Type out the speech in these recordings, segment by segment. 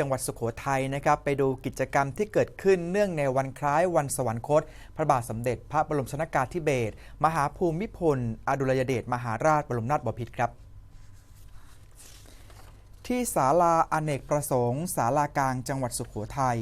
จังหวัดสุโขทัยนะครับไปดูกิจกรรมที่เกิดขึ้นเนื่องในวันคล้ายวันสวรรคต พระบาทสมเด็จพระบรมชนากาธิเบศรมหาภูมิพล อดุลยเดชมหาราชบรมนาถบพิตรครับ ที่ศาลาอเนกประสงค์ศาลากลางจังหวัดสุโขทัย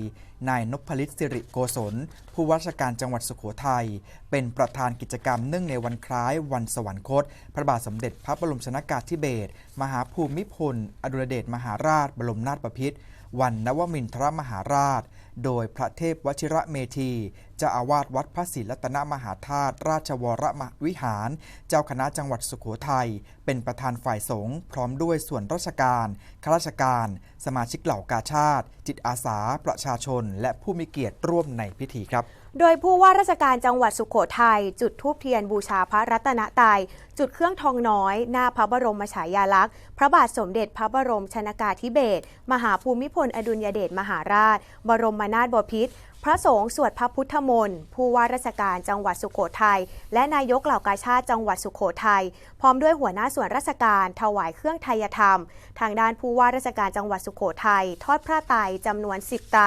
นายนพลิตสิริโกศล ผู้ว่าราชการจังหวัดสุโขทัยเป็นประธานกิจกรรมเนื่องในวันคล้ายวันสวรรคต พระบาทสมเด็จพระบรมชนากาธิเบศรมหาภูมิพล อดุลยเดชมหาราชบรมนาถบพิตร วันนวมินทรมหาราช โดยพระเทพวชิระเมธีจ้าอาวาสวัดพระศรีรัตนมหาธาตุราชวรมวิหาร เจ้าคณะจังหวัดสุโขทัย เป็นประธานฝ่ายสงฆ์พร้อมด้วยส่วนราชการข้าราชการ สมาชิกเหล่ากาชาติ จิตอาสา ประชาชน และผู้มีเกียรติร่วมในพิธีครับ โดยผู้ว่าราชการจังหวัดสุขโขทัยจุดธูปเทียนบูชาพระรัตนตรัยจุดเครื่องทองน้อย หน้าพระบรมฉายาลักษณ์ พระบาทสมเด็จพระบรมชนากาธิเบศรมหาภูมิพลอดุลยเดชมหาราช บรมนาถบพิตร พระสงฆ์สวดพระพุทธมนต์ผู้ว่าราชการจังหวัดสุโขทัยและนายกเหล่ากาชาติจังหวัดสุโขทัยพร้อมด้วยหัวหน้าส่วนราชการถวายเครื่องไทยธรรม ทางด้านผู้ว่าราชการจังหวัดสุโขทัยทอดพระไตรจำนวน10ไตร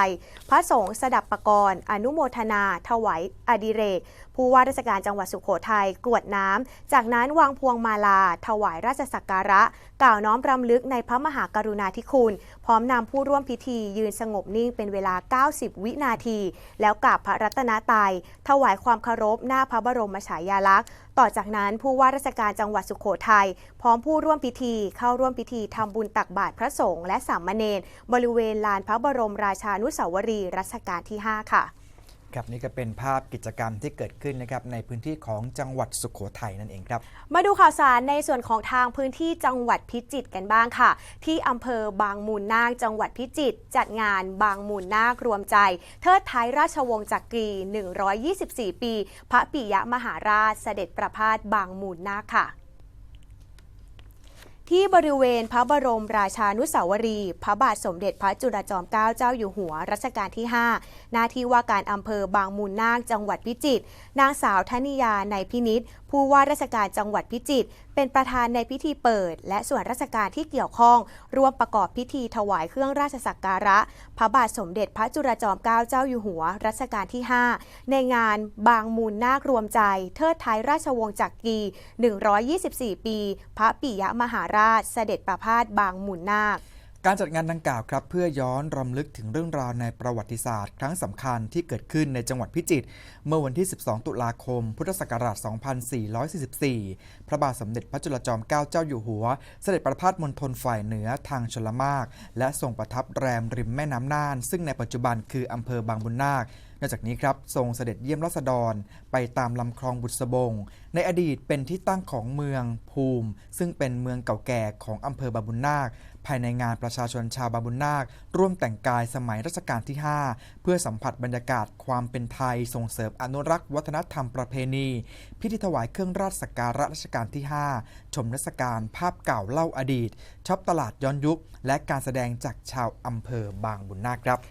พระสงฆ์สดับประกรณ์อนุโมทนา ถวายอดิเรกผู้ว่าราชการจังหวัดสุโขทัยกรวดน้ำ จากนั้นวางพวงมาลา ถวายราชสักการะ กล่าวน้อมรำลึกในพระมหากรุณาธิคุณ พร้อมนำผู้ร่วมพิธียืนสงบนิ่งเป็นเวลา 90 วินาทีแล้วกราบพระรัตนตรัยถวายความเคารพหน้าพระบรมฉายาลักษณ์ ต่อจากนั้นผู้ว่าราชการจังหวัดสุโขทัยพร้อมผู้ร่วมพิธีเข้าร่วมพิธีทำบุญตักบาตรพระสงฆ์และสามเณรบริเวณลานพระบรมราชานุสาวรีย์รัชกาลที่ 5 ค่ะ ครับนี่ก็เป็นภาพกิจกรรมที่เกิดขึ้นนะครับในพื้นที่ของจังหวัดสุโขทัยนั่นเองครับ มาดูข่าวสารในส่วนของทางพื้นที่จังหวัดพิจิตรกันบ้างค่ะ ที่อำเภอบางมูลนาคจังหวัดพิจิตรจัดงานบางมูลนาครวมใจ เทิดท้ายราชวงศ์จักรี 124 ปี พระปิยมหาราชเสด็จประพาสบางมูลนาคค่ะ ที่บริเวณพระบรมราชานุสาวรีย์พระบาทสมเด็จพระจุลจอมเกล้าเจ้าอยู่หัวรัชกาลที่ 5 หน้าที่ว่าการอำเภอบางมูลนาคจังหวัดพิจิตรนางสาวธนิยาในพินิษผู้ว่าราชการจังหวัดพิจิตร เป็นประธานในพิธีเปิด และส่วนราชการที่เกี่ยวข้อง ร่วมประกอบพิธีถวายเครื่องราชสักการะ พระบาทสมเด็จพระจุลจอมเกล้าเจ้าอยู่หัว รัชกาลที่ 5 ในงานบางมูลนาครวมใจ เทิดท้ายราชวงศ์จักรี 124 ปี พระปิยมหาราชเสด็จประพาสบางมูลนาค การจัดงานดังกล่าวครับเพื่อย้อนรำลึกถึงเรื่องราวในประวัติศาสตร์ ครั้งสำคัญที่เกิดขึ้นในจังหวัดพิจิตรเมื่อวันที่ 12 ตุลาคม พุทธศักราช 2444 พระบาทสมเด็จพระจุลจอมเกล้าเจ้าอยู่หัว เสด็จประพาสมณฑลฝ่ายเหนือทางชลมาก และทรงประทับแรมริมแม่น้ำน่าน ซึ่งในปัจจุบันคืออำเภอบางบุญนาค นอกจากนี้ครับทรงเสด็จเยี่ยมราษฎรไปตามลำคลองบุษบง ในอดีตเป็นที่ตั้งของเมืองภูมิ ซึ่งเป็นเมืองเก่าแก่ของอำเภอบางบุญนาค ภายในงานประชาชนชาวบางบุญนาค ร่วมแต่งกายสมัยรัชกาลที่ 5 เพื่อสัมผัสบรรยากาศความเป็นไทย ส่งเสริมอนุรักษ์วัฒนธรรมประเพณี พิธีถวายเครื่องราชสักการะรัชกาลที่ 5 ชมรัศการภาพเก่าเล่าอดีตช็อปตลาดย้อนยุค และการแสดงจากชาวอำเภอบางบุญนาคครับ